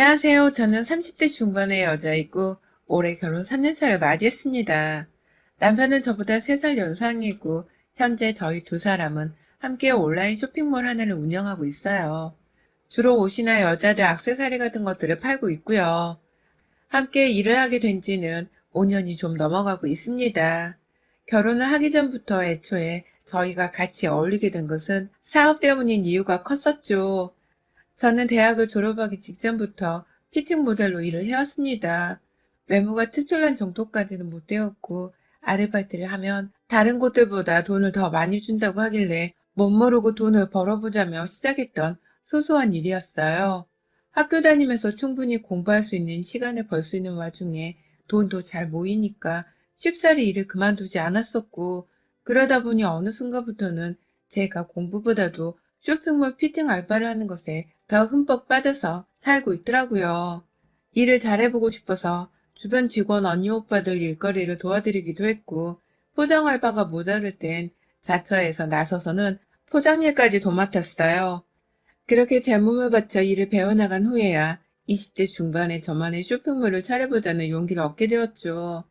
안녕하세요. 저는 30대 중반의 여자이고 올해 결혼 3년차를 맞이했습니다. 남편은 저보다 3살 연상이고 현재 저희 두 사람은 함께 온라인 쇼핑몰 하나를 운영하고 있어요. 주로 옷이나 여자들 액세서리 같은 것들을 팔고 있고요. 함께 일을 하게 된 지는 5년이 좀 넘어가고 있습니다. 결혼을 하기 전부터 애초에 저희가 같이 어울리게 된 것은 사업 때문인 이유가 컸었죠. 저는 대학을 졸업하기 직전부터 피팅 모델로 일을 해왔습니다. 외모가 특출난 정도까지는 못 되었고 아르바이트를 하면 다른 곳들보다 돈을 더 많이 준다고 하길래 못 모르고 돈을 벌어보자며 시작했던 소소한 일이었어요. 학교 다니면서 충분히 공부할 수 있는 시간을 벌 수 있는 와중에 돈도 잘 모이니까 쉽사리 일을 그만두지 않았었고 그러다 보니 어느 순간부터는 제가 공부보다도 쇼핑몰 피팅 알바를 하는 것에 더 흠뻑 빠져서 살고 있더라고요. 일을 잘해보고 싶어서 주변 직원 언니 오빠들 일거리를 도와드리기도 했고 포장 알바가 모자랄 땐 자처에서 나서서는 포장일까지 도맡았어요. 그렇게 제 몸을 바쳐 일을 배워나간 후에야 20대 중반에 저만의 쇼핑몰을 차려보자는 용기를 얻게 되었죠.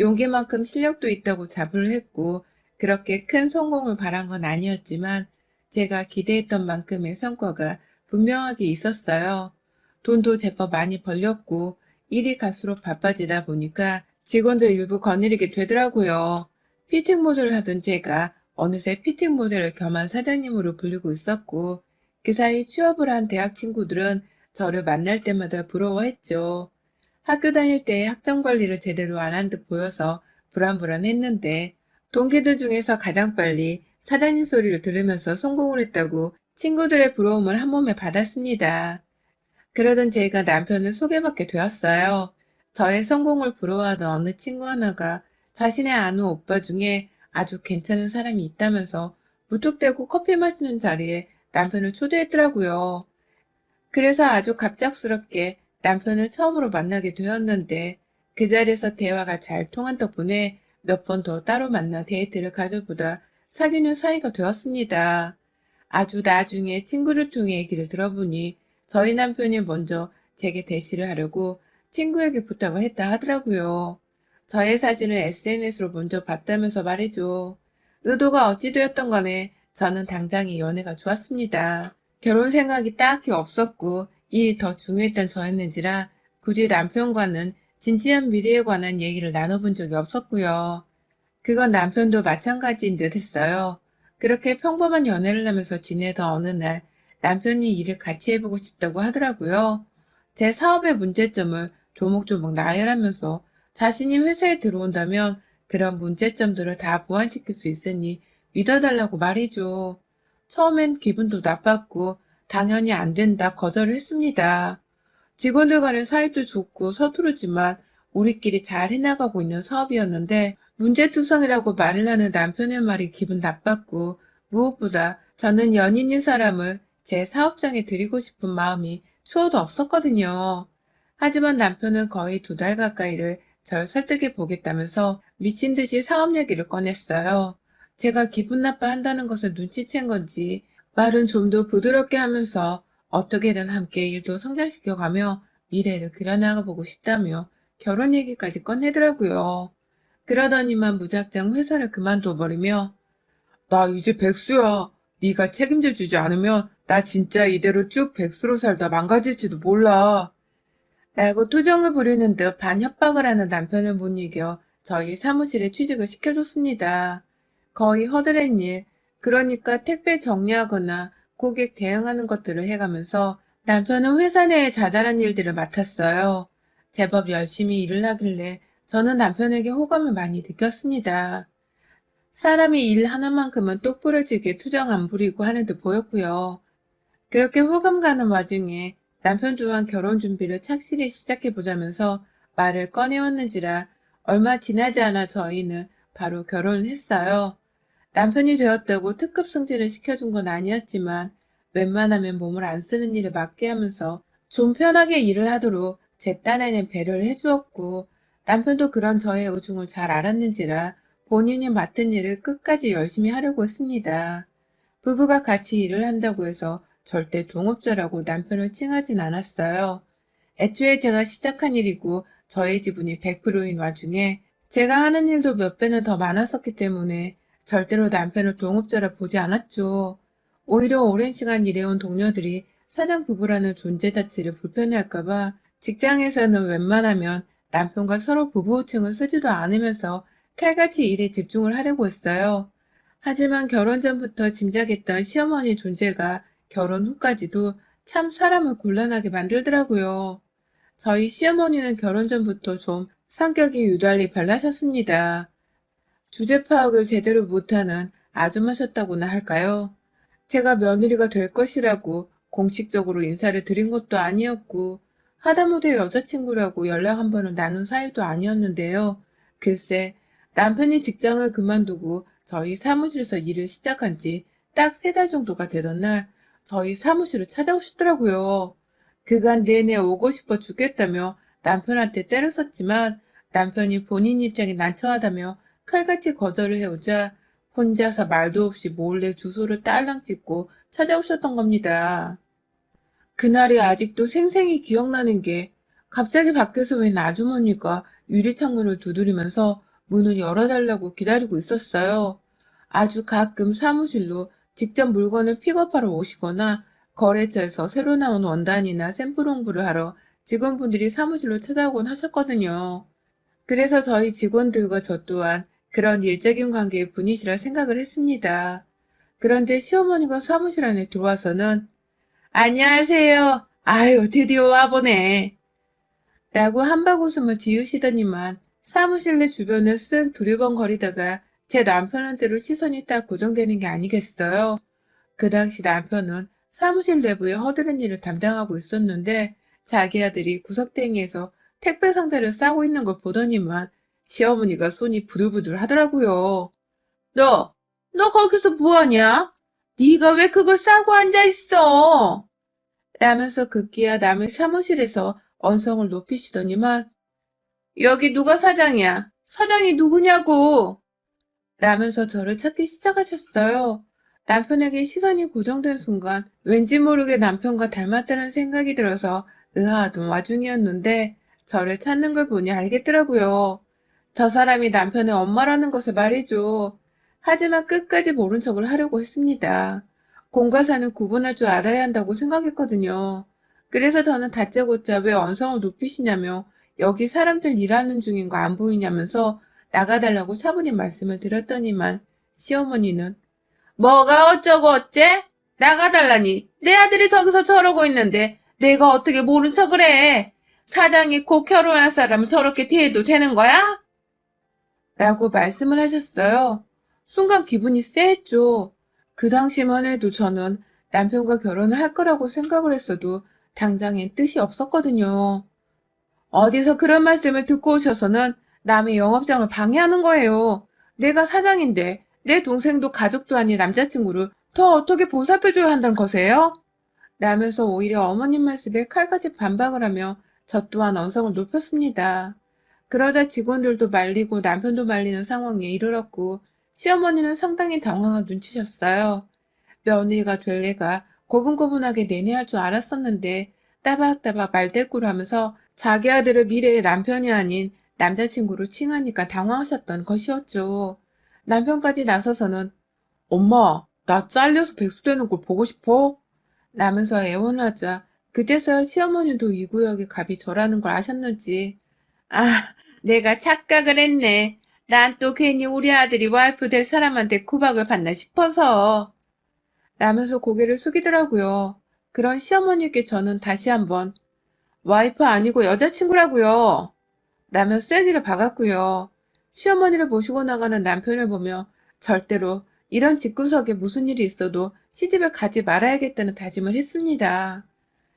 용기만큼 실력도 있다고 자부를 했고 그렇게 큰 성공을 바란 건 아니었지만 제가 기대했던 만큼의 성과가 분명하게 있었어요. 돈도 제법 많이 벌렸고 일이 갈수록 바빠지다 보니까 직원들 일부 거느리게 되더라고요. 피팅 모델을 하던 제가 어느새 피팅 모델을 겸한 사장님으로 불리고 있었고 그 사이 취업을 한 대학 친구들은 저를 만날 때마다 부러워했죠. 학교 다닐 때 학점 관리를 제대로 안 한 듯 보여서 불안불안했는데 동기들 중에서 가장 빨리 사장님 소리를 들으면서 성공을 했다고 친구들의 부러움을 한 몸에 받았습니다. 그러던 제가 남편을 소개받게 되었어요. 저의 성공을 부러워하던 어느 친구 하나가 자신의 아는 오빠 중에 아주 괜찮은 사람이 있다면서 무턱대고 커피 마시는 자리에 남편을 초대했더라고요. 그래서 아주 갑작스럽게 남편을 처음으로 만나게 되었는데 그 자리에서 대화가 잘 통한 덕분에 몇 번 더 따로 만나 데이트를 가져보다 사귀는 사이가 되었습니다. 아주 나중에 친구를 통해 얘기를 들어보니 저희 남편이 먼저 제게 대시를 하려고 친구에게 부탁을 했다 하더라고요. 저의 사진을 SNS로 먼저 봤다면서 말이죠. 의도가 어찌 되었던 간에 저는 당장에 연애가 좋았습니다. 결혼 생각이 딱히 없었고 일이 더 중요했던 저였는지라 굳이 남편과는 진지한 미래에 관한 얘기를 나눠본 적이 없었고요. 그건 남편도 마찬가지인 듯 했어요. 그렇게 평범한 연애를 하면서 지내던 어느 날 남편이 일을 같이 해보고 싶다고 하더라고요. 제 사업의 문제점을 조목조목 나열하면서 자신이 회사에 들어온다면 그런 문제점들을 다 보완시킬 수 있으니 믿어달라고 말이죠. 처음엔 기분도 나빴고 당연히 안 된다 거절을 했습니다. 직원들 간의 사이도 좋고 서투르지만 우리끼리 잘 해나가고 있는 사업이었는데 문제투성이라고 말을 하는 남편의 말이 기분 나빴고 무엇보다 저는 연인인 사람을 제 사업장에 드리고 싶은 마음이 추워도 없었거든요. 하지만 남편은 거의 두 달 가까이를 절 설득해 보겠다면서 미친 듯이 사업 얘기를 꺼냈어요. 제가 기분 나빠한다는 것을 눈치챈 건지 말은 좀 더 부드럽게 하면서 어떻게든 함께 일도 성장시켜가며 미래를 그려나가 보고 싶다며 결혼 얘기까지 꺼내더라고요. 그러더니만 무작정 회사를 그만둬버리며 나 이제 백수야. 네가 책임져 주지 않으면 나 진짜 이대로 쭉 백수로 살다 망가질지도 몰라. 라고 투정을 부리는 듯 반협박을 하는 남편을 못 이겨 저희 사무실에 취직을 시켜줬습니다. 거의 허드렛 일, 그러니까 택배 정리하거나 고객 대응하는 것들을 해가면서 남편은 회사 내의 자잘한 일들을 맡았어요. 제법 열심히 일을 하길래 저는 남편에게 호감을 많이 느꼈습니다. 사람이 일 하나만큼은 똑부러지게 투정 안 부리고 하는 듯 보였고요. 그렇게 호감 가는 와중에 남편 또한 결혼 준비를 착실히 시작해 보자면서 말을 꺼내었는지라 얼마 지나지 않아 저희는 바로 결혼을 했어요. 남편이 되었다고 특급 승진을 시켜준 건 아니었지만 웬만하면 몸을 안 쓰는 일을 맡게 하면서 좀 편하게 일을 하도록 제 딴에는 배려를 해주었고 남편도 그런 저의 의중을 잘 알았는지라 본인이 맡은 일을 끝까지 열심히 하려고 했습니다. 부부가 같이 일을 한다고 해서 절대 동업자라고 남편을 칭하진 않았어요. 애초에 제가 시작한 일이고 저의 지분이 100%인 와중에 제가 하는 일도 몇 배는 더 많았었기 때문에 절대로 남편을 동업자라 보지 않았죠. 오히려 오랜 시간 일해온 동료들이 사장 부부라는 존재 자체를 불편해할까봐 직장에서는 웬만하면 남편과 서로 부부 호칭을 쓰지도 않으면서 칼같이 일에 집중을 하려고 했어요. 하지만 결혼 전부터 짐작했던 시어머니 존재가 결혼 후까지도 참 사람을 곤란하게 만들더라고요. 저희 시어머니는 결혼 전부터 좀 성격이 유달리 별나셨습니다. 주제 파악을 제대로 못하는 아줌마셨다고나 할까요? 제가 며느리가 될 것이라고 공식적으로 인사를 드린 것도 아니었고 하다못해 여자친구라고 연락 한 번을 나눈 사이도 아니었는데요. 글쎄 남편이 직장을 그만두고 저희 사무실에서 일을 시작한 지 딱 세 달 정도가 되던 날 저희 사무실을 찾아오시더라고요. 그간 내내 오고 싶어 죽겠다며 남편한테 때를 썼지만 남편이 본인 입장에 난처하다며 칼같이 거절을 해오자 혼자서 말도 없이 몰래 주소를 딸랑 찍고 찾아오셨던 겁니다. 그날이 아직도 생생히 기억나는 게 갑자기 밖에서 웬 아주머니가 유리창문을 두드리면서 문을 열어달라고 기다리고 있었어요. 아주 가끔 사무실로 직접 물건을 픽업하러 오시거나 거래처에서 새로 나온 원단이나 샘플 홍보를 하러 직원분들이 사무실로 찾아오곤 하셨거든요. 그래서 저희 직원들과 저 또한 그런 일적인 관계의 분이시라 생각을 했습니다. 그런데 시어머니가 사무실 안에 들어와서는 안녕하세요. 아유, 드디어 와보네. 라고 한박 웃음을 지으시더니만 사무실 내 주변을 쓱 두리번거리다가 제 남편한테로 시선이 딱 고정되는 게 아니겠어요. 그 당시 남편은 사무실 내부에 허드렛 일을 담당하고 있었는데 자기 아들이 구석탱이에서 택배 상자를 싸고 있는 걸 보더니만 시어머니가 손이 부들부들 하더라고요. 너, 너 거기서 뭐하냐? 네가 왜 그걸 싸고 앉아 있어? 라면서 급기야 남의 사무실에서 언성을 높이시더니만 여기 누가 사장이야? 사장이 누구냐고? 라면서 저를 찾기 시작하셨어요. 남편에게 시선이 고정된 순간 왠지 모르게 남편과 닮았다는 생각이 들어서 의아하던 와중이었는데 저를 찾는 걸 보니 알겠더라고요. 저 사람이 남편의 엄마라는 것을 말이죠. 하지만 끝까지 모른 척을 하려고 했습니다. 공과 사는 구분할 줄 알아야 한다고 생각했거든요. 그래서 저는 다짜고짜 왜 언성을 높이시냐며 여기 사람들 일하는 중인 거 안 보이냐면서 나가달라고 차분히 말씀을 드렸더니만 시어머니는 뭐가 어쩌고 어째? 나가달라니 내 아들이 저기서 저러고 있는데 내가 어떻게 모른 척을 해? 사장이 곧 결혼할 사람을 저렇게 대해도 되는 거야? 라고 말씀을 하셨어요. 순간 기분이 쎄했죠. 그 당시만 해도 저는 남편과 결혼을 할 거라고 생각을 했어도 당장엔 뜻이 없었거든요. 어디서 그런 말씀을 듣고 오셔서는 남의 영업장을 방해하는 거예요. 내가 사장인데 내 동생도 가족도 아닌 남자친구를 더 어떻게 보살펴줘야 한다는 거세요? 라면서 오히려 어머님 말씀에 칼같이 반박을 하며 저 또한 언성을 높였습니다. 그러자 직원들도 말리고 남편도 말리는 상황에 이르렀고 시어머니는 상당히 당황한 눈치셨어요. 며느리가 될 애가 고분고분하게 내내할 줄 알았었는데 따박따박 말대꾸를 하면서 자기 아들을 미래의 남편이 아닌 남자친구로 칭하니까 당황하셨던 것이었죠. 남편까지 나서서는 엄마, 나 잘려서 백수되는 걸 보고 싶어? 라면서 애원하자 그제서야 시어머니도 이 구역의 갑이 저라는 걸 아셨는지 아, 내가 착각을 했네. 난 또 괜히 우리 아들이 와이프 될 사람한테 구박을 받나 싶어서. 라면서 고개를 숙이더라고요. 그런 시어머니께 저는 다시 한번 와이프 아니고 여자친구라고요. 라며 쐐기를 박았고요. 시어머니를 모시고 나가는 남편을 보며 절대로 이런 집구석에 무슨 일이 있어도 시집을 가지 말아야겠다는 다짐을 했습니다.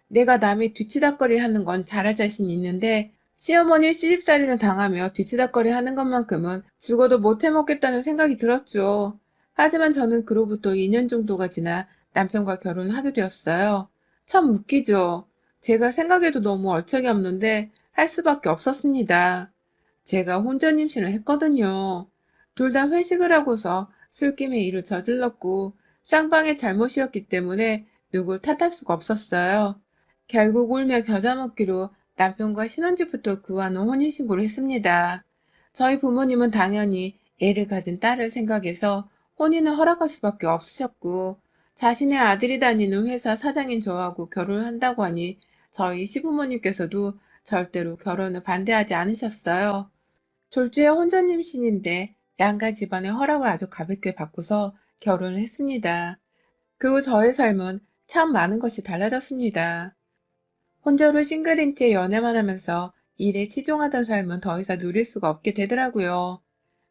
내가 남의 뒤치다거리 하는 건 잘할 자신이 있는데 시어머니 시집살이를 당하며 뒤치다거리 하는 것만큼은 죽어도 못 해먹겠다는 생각이 들었죠. 하지만 저는 그로부터 2년 정도가 지나 남편과 결혼을 하게 되었어요. 참 웃기죠. 제가 생각해도 너무 얼척이 없는데 할 수밖에 없었습니다. 제가 혼전 임신을 했거든요. 둘 다 회식을 하고서 술김에 일을 저질렀고 쌍방의 잘못이었기 때문에 누굴 탓할 수가 없었어요. 결국 울며 겨자 먹기로 남편과 신혼집부터 구하는 혼인신고를 했습니다. 저희 부모님은 당연히 애를 가진 딸을 생각해서 혼인을 허락할 수밖에 없으셨고, 자신의 아들이 다니는 회사 사장인 저하고 결혼을 한다고 하니 저희 시부모님께서도 절대로 결혼을 반대하지 않으셨어요. 졸지에 혼전 임신인데 양가 집안의 허락을 아주 가볍게 받고서 결혼을 했습니다. 그리고 저의 삶은 참 많은 것이 달라졌습니다. 혼자로 싱글인 채 연애만 하면서 일에 치중하던 삶은 더 이상 누릴 수가 없게 되더라고요.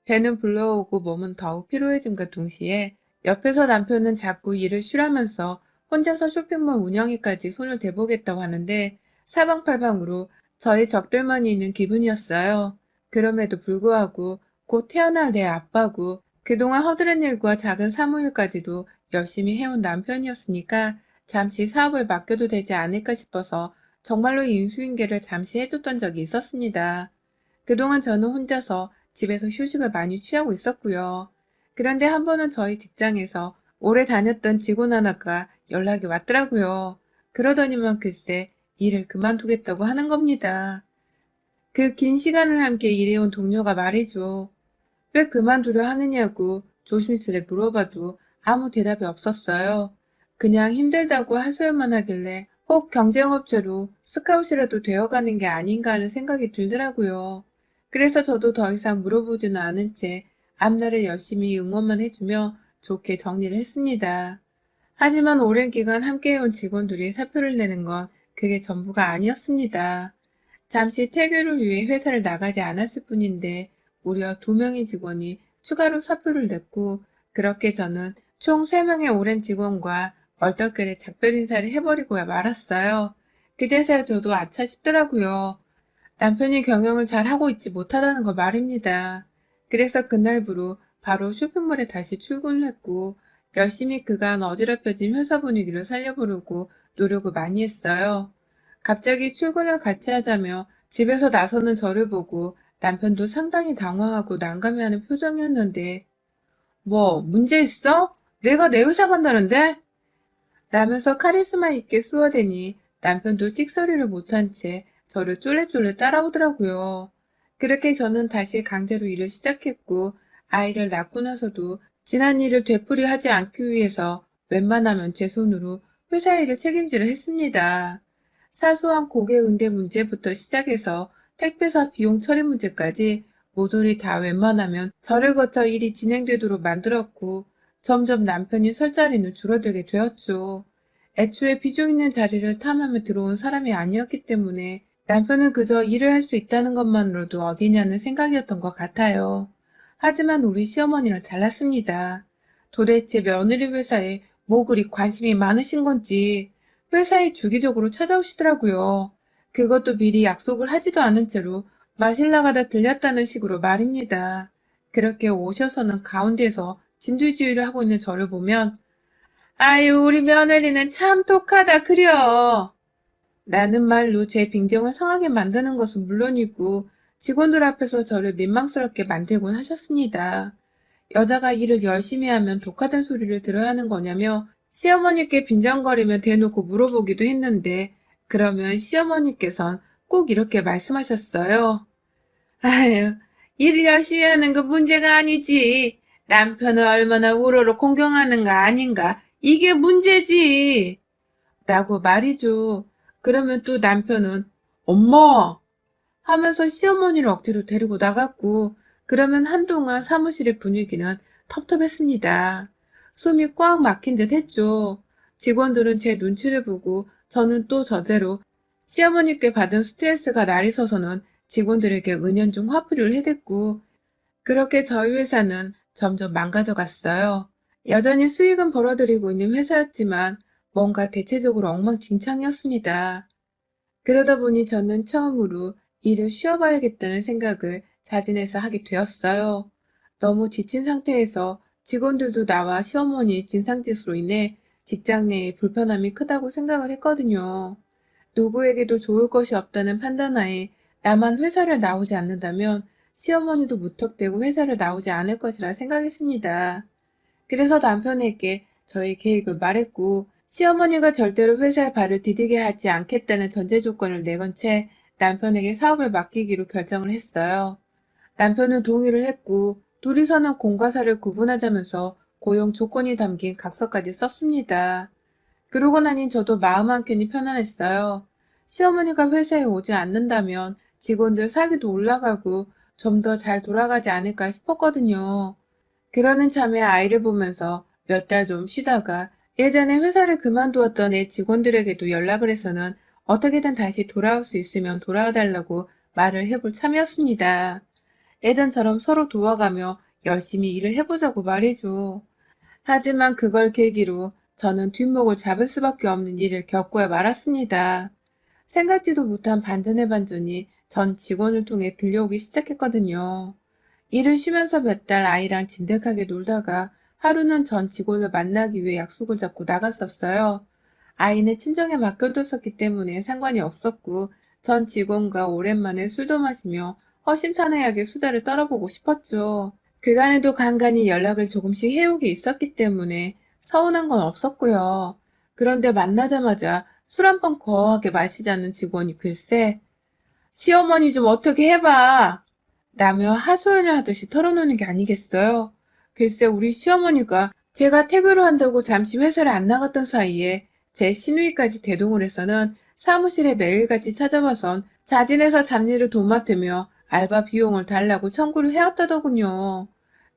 배는 불러오고 몸은 더욱 피로해짐과 동시에 옆에서 남편은 자꾸 일을 쉬라면서 혼자서 쇼핑몰 운영에까지 손을 대보겠다고 하는데 사방팔방으로 저의 적들만이 있는 기분이었어요. 그럼에도 불구하고 곧 태어날 내 아빠고 그동안 허드렛 일과 작은 사무일까지도 열심히 해온 남편이었으니까 잠시 사업을 맡겨도 되지 않을까 싶어서 정말로 인수인계를 잠시 해줬던 적이 있었습니다. 그동안 저는 혼자서 집에서 휴식을 많이 취하고 있었고요. 그런데 한 번은 저희 직장에서 오래 다녔던 직원 하나가 연락이 왔더라고요. 그러더니만 글쎄 일을 그만두겠다고 하는 겁니다. 그 긴 시간을 함께 일해온 동료가 말이죠. 왜 그만두려 하느냐고 조심스레 물어봐도 아무 대답이 없었어요. 그냥 힘들다고 하소연만 하길래 꼭 경쟁업체로 스카웃이라도 되어가는 게 아닌가 하는 생각이 들더라고요. 그래서 저도 더 이상 물어보지는 않은 채 앞날을 열심히 응원만 해주며 좋게 정리를 했습니다. 하지만 오랜 기간 함께해온 직원들이 사표를 내는 건 그게 전부가 아니었습니다. 잠시 태교를 위해 회사를 나가지 않았을 뿐인데 무려 두 명의 직원이 추가로 사표를 냈고 그렇게 저는 총 3명의 오랜 직원과 얼떨결에 작별 인사를 해버리고야 말았어요. 그제서야 저도 아차 싶더라고요. 남편이 경영을 잘 하고 있지 못하다는 걸 말입니다. 그래서 그날부로 바로 쇼핑몰에 다시 출근을 했고 열심히 그간 어지럽혀진 회사 분위기를 살려보려고 노력을 많이 했어요. 갑자기 출근을 같이 하자며 집에서 나서는 저를 보고 남편도 상당히 당황하고 난감해하는 표정이었는데 뭐 문제 있어? 내가 내 회사 간다는데? 라면서 카리스마 있게 쏘아대니 남편도 찍소리를 못한 채 저를 쫄래쫄래 따라오더라고요. 그렇게 저는 다시 강제로 일을 시작했고 아이를 낳고 나서도 지난 일을 되풀이하지 않기 위해서 웬만하면 제 손으로 회사 일을 책임지려 했습니다. 사소한 고객 응대 문제부터 시작해서 택배사 비용 처리 문제까지 모조리 다 웬만하면 저를 거쳐 일이 진행되도록 만들었고 점점 남편이 설 자리는 줄어들게 되었죠. 애초에 비중 있는 자리를 탐하며 들어온 사람이 아니었기 때문에 남편은 그저 일을 할 수 있다는 것만으로도 어디냐는 생각이었던 것 같아요. 하지만 우리 시어머니는 달랐습니다. 도대체 며느리 회사에 뭐 그리 관심이 많으신 건지 회사에 주기적으로 찾아오시더라고요. 그것도 미리 약속을 하지도 않은 채로 마실 나가다 들렸다는 식으로 말입니다. 그렇게 오셔서는 가운데서 진두지휘를 하고 있는 저를 보면 아유 우리 며느리는 참 독하다 그려. 라는 말로 제 빙정을 상하게 만드는 것은 물론이고 직원들 앞에서 저를 민망스럽게 만들곤 하셨습니다. 여자가 일을 열심히 하면 독하다는 소리를 들어야 하는 거냐며 시어머니께 빈정거리며 대놓고 물어보기도 했는데 그러면 시어머니께선 꼭 이렇게 말씀하셨어요. 아유, 일을 열심히 하는 건 문제가 아니지. 남편을 얼마나 우러러 공경하는가 아닌가. 이게 문제지. 라고 말이죠. 그러면 또 남편은 엄마! 하면서 시어머니를 억지로 데리고 나갔고 그러면 한동안 사무실의 분위기는 텁텁했습니다. 숨이 꽉 막힌 듯 했죠. 직원들은 제 눈치를 보고 저는 또 저대로 시어머니께 받은 스트레스가 날이 서서는 직원들에게 은연중 화풀이를 해댔고 그렇게 저희 회사는 점점 망가져 갔어요. 여전히 수익은 벌어들이고 있는 회사였지만 뭔가 대체적으로 엉망진창이었습니다. 그러다 보니 저는 처음으로 일을 쉬어봐야겠다는 생각을 자진해서 하게 되었어요. 너무 지친 상태에서 직원들도 나와 시어머니 진상짓으로 인해 직장 내에 불편함이 크다고 생각을 했거든요. 누구에게도 좋을 것이 없다는 판단하에 나만 회사를 나오지 않는다면 시어머니도 무턱대고 회사를 나오지 않을 것이라 생각했습니다. 그래서 남편에게 저의 계획을 말했고 시어머니가 절대로 회사에 발을 디디게 하지 않겠다는 전제 조건을 내건 채 남편에게 사업을 맡기기로 결정을 했어요. 남편은 동의를 했고 둘이서는 공과사를 구분하자면서 고용 조건이 담긴 각서까지 썼습니다. 그러고 나니 저도 마음 한켠이 편안했어요. 시어머니가 회사에 오지 않는다면 직원들 사기도 올라가고 좀 더 잘 돌아가지 않을까 싶었거든요. 그러는 참에 아이를 보면서 몇 달 좀 쉬다가 예전에 회사를 그만두었던 애 직원들에게도 연락을 해서는 어떻게든 다시 돌아올 수 있으면 돌아와 달라고 말을 해볼 참이었습니다. 예전처럼 서로 도와가며 열심히 일을 해보자고 말이죠. 하지만 그걸 계기로 저는 뒷목을 잡을 수밖에 없는 일을 겪고야 말았습니다. 생각지도 못한 반전의 반전이 전 직원을 통해 들려오기 시작했거든요. 일을 쉬면서 몇 달 아이랑 진득하게 놀다가 하루는 전 직원을 만나기 위해 약속을 잡고 나갔었어요. 아이는 친정에 맡겨뒀었기 때문에 상관이 없었고 전 직원과 오랜만에 술도 마시며 허심탄회하게 수다를 떨어보고 싶었죠. 그간에도 간간히 연락을 조금씩 해오게 있었기 때문에 서운한 건 없었고요. 그런데 만나자마자 술 한 번 거하게 마시자는 직원이 글쎄 시어머니 좀 어떻게 해봐 라며 하소연을 하듯이 털어놓는 게 아니겠어요. 글쎄 우리 시어머니가 제가 태교를 한다고 잠시 회사를 안 나갔던 사이에 제 시누이까지 대동을 해서는 사무실에 매일같이 찾아와선 자진해서 잡일을 도맡으며 알바 비용을 달라고 청구를 해왔다더군요.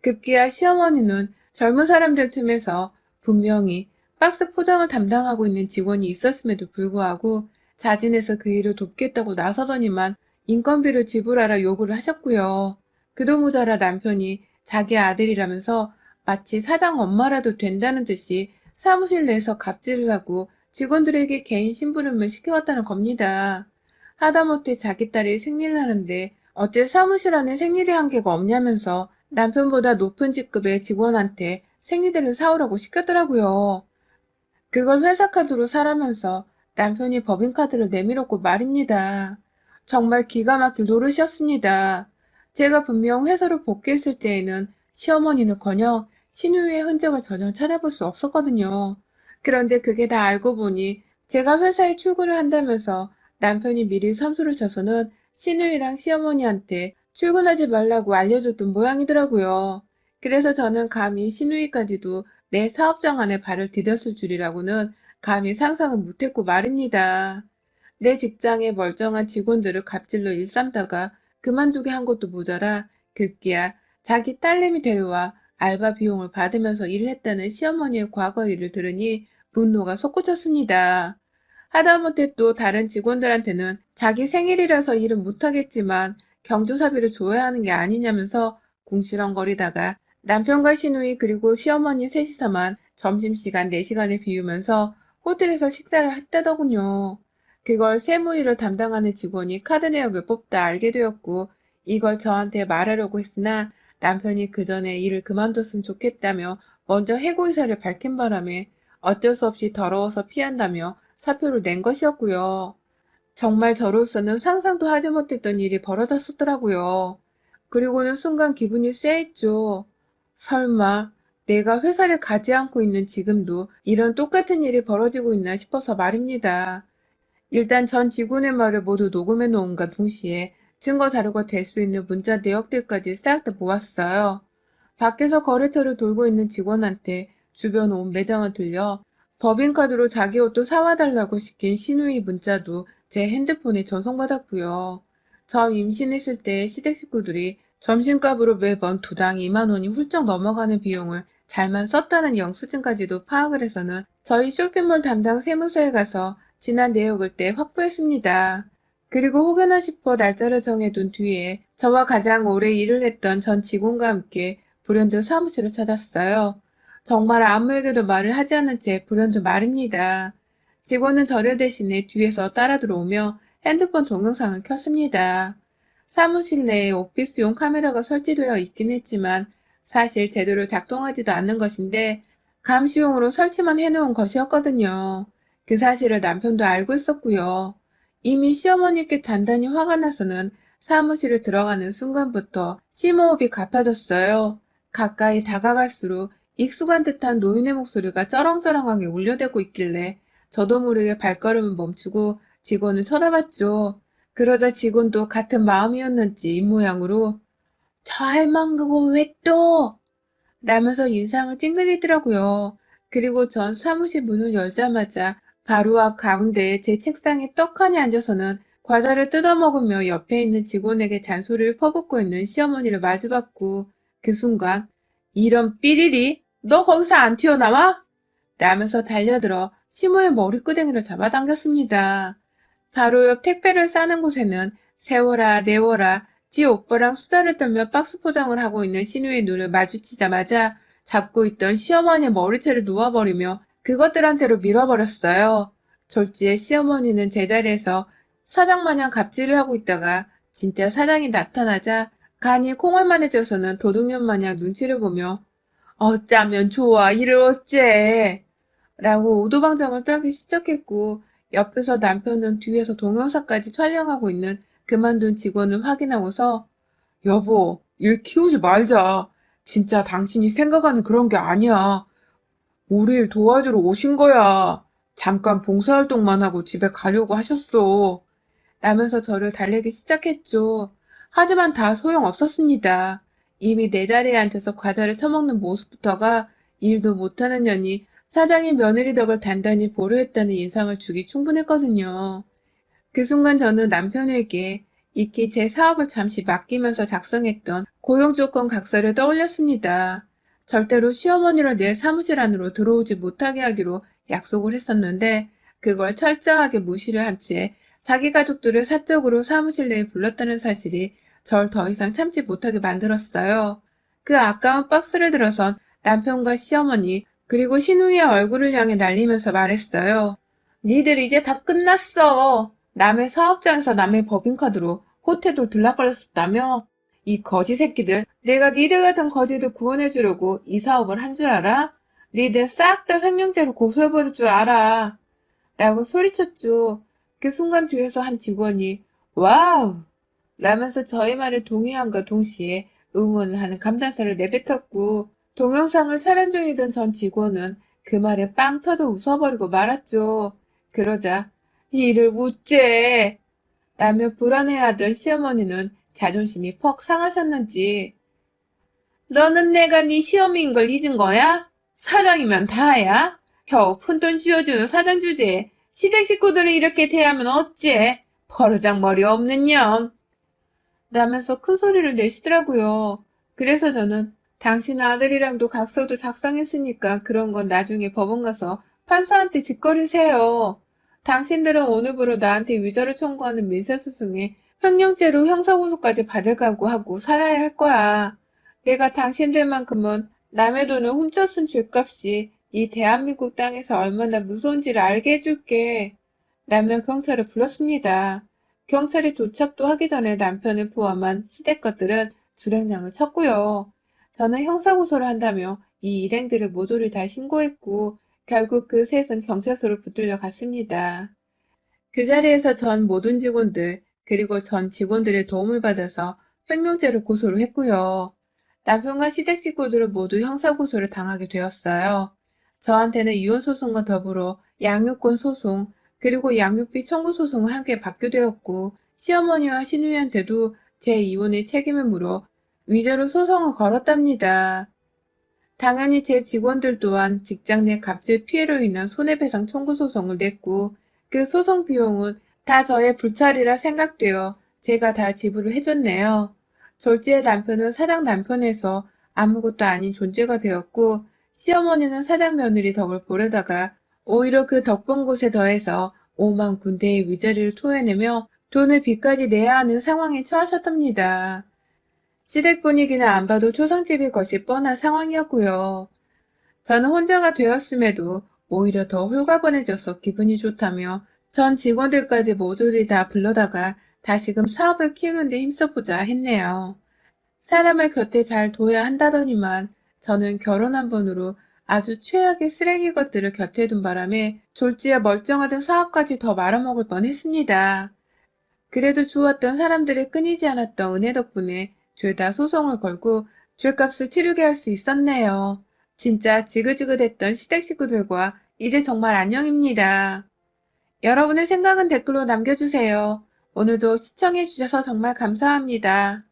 급기야 시어머니는 젊은 사람들 틈에서 분명히 박스 포장을 담당하고 있는 직원이 있었음에도 불구하고 자진해서 그 일을 돕겠다고 나서더니만 인건비를 지불하라 요구를 하셨고요. 그도 모자라 남편이 자기 아들이라면서 마치 사장 엄마라도 된다는 듯이 사무실 내에서 갑질을 하고 직원들에게 개인 심부름을 시켜왔다는 겁니다. 하다못해 자기 딸이 생일을 하는데 어째 사무실 안에 생리대 한 개가 없냐면서 남편보다 높은 직급의 직원한테 생리대를 사오라고 시켰더라고요. 그걸 회사 카드로 사라면서 남편이 법인카드를 내밀었고 말입니다. 정말 기가 막힐 노릇이었습니다. 제가 분명 회사로 복귀했을 때에는 시어머니는커녕 신우의 흔적을 전혀 찾아볼 수 없었거든요. 그런데 그게 다 알고 보니 제가 회사에 출근을 한다면서 남편이 미리 선수를 쳐서는 신우이랑 시어머니한테 출근하지 말라고 알려줬던 모양이더라고요. 그래서 저는 감히 신우이까지도 내 사업장 안에 발을 디뎠을 줄이라고는 감히 상상은 못했고 말입니다. 내 직장의 멀쩡한 직원들을 갑질로 일삼다가 그만두게 한 것도 모자라 급기야 자기 딸내미 데려와 알바 비용을 받으면서 일을 했다는 시어머니의 과거 일을 들으니 분노가 솟구쳤습니다. 하다못해 또 다른 직원들한테는 자기 생일이라서 일은 못하겠지만 경조사비를 줘야 하는 게 아니냐면서 궁시렁거리다가 남편과 시누이 그리고 시어머니 셋이서만 점심시간 4시간을 비우면서 호텔에서 식사를 했다더군요. 그걸 세무일을 담당하는 직원이 카드 내역을 뽑다 알게 되었고 이걸 저한테 말하려고 했으나 남편이 그 전에 일을 그만뒀으면 좋겠다며 먼저 해고 의사를 밝힌 바람에 어쩔 수 없이 더러워서 피한다며 사표를 낸 것이었고요. 정말 저로서는 상상도 하지 못했던 일이 벌어졌었더라고요. 그리고는 순간 기분이 쎄했죠. 설마 내가 회사를 가지 않고 있는 지금도 이런 똑같은 일이 벌어지고 있나 싶어서 말입니다. 일단 전 직원의 말을 모두 녹음해 놓은과 동시에 증거 자료가 될 수 있는 문자 내역들까지 싹 다 모았어요. 밖에서 거래처를 돌고 있는 직원한테 주변 온 매장을 들려 법인카드로 자기 옷도 사와달라고 시킨 신우이 문자도 제 핸드폰에 전송받았고요. 저 임신했을 때 시댁 식구들이 점심값으로 매번 두당 2만 원이 훌쩍 넘어가는 비용을 잘만 썼다는 영수증까지도 파악을 해서는 저희 쇼핑몰 담당 세무서에 가서 지난 내역을 때 확보했습니다. 그리고 혹여나 싶어 날짜를 정해둔 뒤에 저와 가장 오래 일을 했던 전 직원과 함께 불현듯 사무실을 찾았어요. 정말 아무에게도 말을 하지 않은 채 불현듯 말입니다. 직원은 저를 대신해 뒤에서 따라 들어오며 핸드폰 동영상을 켰습니다. 사무실 내에 오피스용 카메라가 설치되어 있긴 했지만 사실 제대로 작동하지도 않는 것인데 감시용으로 설치만 해놓은 것이었거든요. 그 사실을 남편도 알고 있었고요. 이미 시어머니께 단단히 화가 나서는 사무실을 들어가는 순간부터 심호흡이 가파졌어요. 가까이 다가갈수록 익숙한 듯한 노인의 목소리가 쩌렁쩌렁하게 울려대고 있길래 저도 모르게 발걸음을 멈추고 직원을 쳐다봤죠. 그러자 직원도 같은 마음이었는지 입모양으로 저 할망 그거 왜 또? 라면서 인상을 찡그리더라고요. 그리고 전 사무실 문을 열자마자 바로 앞 가운데 제 책상에 떡하니 앉아서는 과자를 뜯어먹으며 옆에 있는 직원에게 잔소리를 퍼붓고 있는 시어머니를 마주봤고 그 순간 이런 삐리리 너 거기서 안 튀어나와? 라면서 달려들어 시모의 머리끄댕이를 잡아당겼습니다. 바로 옆 택배를 싸는 곳에는 세워라 내워라 지 오빠랑 수다를 떨며 박스 포장을 하고 있는 신우의 눈을 마주치자마자 잡고 있던 시어머니의 머리채를 놓아버리며 그것들한테로 밀어버렸어요. 졸지에 시어머니는 제자리에서 사장마냥 갑질을 하고 있다가 진짜 사장이 나타나자 간이 콩알만해져서는 도둑년 마냥 눈치를 보며 어쩌면 좋아 이를 어째 라고 오도방정을 떨기 시작했고 옆에서 남편은 뒤에서 동영상까지 촬영하고 있는 그만둔 직원을 확인하고서 여보 일 키우지 말자. 진짜 당신이 생각하는 그런 게 아니야. 우리 일 도와주러 오신 거야. 잠깐 봉사활동만 하고 집에 가려고 하셨어. 라면서 저를 달래기 시작했죠 하지만 다 소용없었습니다. 이미 내 자리에 앉아서 과자를 처먹는 모습부터가 일도 못하는 년이 사장의 며느리 덕을 단단히 보류했다는 인상을 주기 충분했거든요. 그 순간 저는 남편에게 익히 제 사업을 잠시 맡기면서 작성했던 고용조건 각서를 떠올렸습니다. 절대로 시어머니를 내 사무실 안으로 들어오지 못하게 하기로 약속을 했었는데 그걸 철저하게 무시를 한 채 자기 가족들을 사적으로 사무실 내에 불렀다는 사실이 절 더 이상 참지 못하게 만들었어요. 그 아까운 박스를 들어선 남편과 시어머니 그리고 신우이의 얼굴을 향해 날리면서 말했어요. 니들 이제 다 끝났어. 남의 사업장에서 남의 법인카드로 호텔도 들락거렸었다며? 이 거지 새끼들, 내가 니들 같은 거지들 구원해주려고 이 사업을 한 줄 알아? 니들 싹 다 횡령죄로 고소해버릴 줄 알아. 라고 소리쳤죠. 그 순간 뒤에서 한 직원이 와우! 라면서 저희 말을 동의함과 동시에 응원을 하는 감탄사를 내뱉었고 동영상을 촬영 중이던 전 직원은 그 말에 빵 터져 웃어버리고 말았죠. 그러자 이를 우째 라며 불안해하던 시어머니는 자존심이 퍽 상하셨는지 너는 내가 네 시어미인 걸 잊은 거야? 사장이면 다야? 겨우 푼돈 쥐어주는 사장 주제에 시댁 식구들을 이렇게 대하면 어찌해? 버르장머리 없는 년. 라면서 큰 소리를 내시더라고요. 그래서 저는 당신 아들이랑도 각서도 작성했으니까 그런 건 나중에 법원 가서 판사한테 짓거리세요. 당신들은 오늘부로 나한테 위자료 청구하는 민사소송에 횡령죄로 형사고소까지 받을 각오하고 살아야 할 거야. 내가 당신들만큼은 남의 돈을 훔쳐 쓴 죄값이 이 대한민국 땅에서 얼마나 무서운지를 알게 해줄게. 라며 경찰을 불렀습니다. 경찰이 도착도 하기 전에 남편을 포함한 시댁 것들은 주행량을 쳤고요. 저는 형사고소를 한다며 이 일행들을 모두를 다 신고했고 결국 그 셋은 경찰서로 붙들려 갔습니다. 그 자리에서 전 모든 직원들 그리고 전 직원들의 도움을 받아서 횡령죄로 고소를 했고요. 남편과 시댁 식구들은 모두 형사고소를 당하게 되었어요. 저한테는 이혼소송과 더불어 양육권 소송 그리고 양육비 청구 소송을 함께 받게 되었고 시어머니와 신우이한테도 제 이혼의 책임을 물어 위자료 소송을 걸었답니다. 당연히 제 직원들 또한 직장 내 갑질 피해로 인한 손해배상 청구 소송을 냈고 그 소송 비용은 다 저의 불찰이라 생각되어 제가 다 지불을 해줬네요. 졸지의 남편은 사장 남편에서 아무것도 아닌 존재가 되었고 시어머니는 사장 며느리 덕을 보려다가 오히려 그 덕본 곳에 더해서 오만 군데의 위자료를 토해내며 돈을 빚까지 내야 하는 상황에 처하셨답니다. 시댁 분위기는 안 봐도 초상집일 것이 뻔한 상황이었고요. 저는 혼자가 되었음에도 오히려 더 홀가분해져서 기분이 좋다며 전 직원들까지 모두를 다 불러다가 다시금 사업을 키우는 데 힘써보자 했네요. 사람을 곁에 잘 둬야 한다더니만 저는 결혼 한 번으로 아주 최악의 쓰레기 것들을 곁에 둔 바람에 졸지에 멀쩡하던 사업까지 더 말아먹을 뻔했습니다. 그래도 좋았던 사람들의 끊이지 않았던 은혜 덕분에 죄다 소송을 걸고 죄값을 치르게 할 수 있었네요. 진짜 지긋지긋했던 시댁 식구들과 이제 정말 안녕입니다. 여러분의 생각은 댓글로 남겨주세요. 오늘도 시청해주셔서 정말 감사합니다.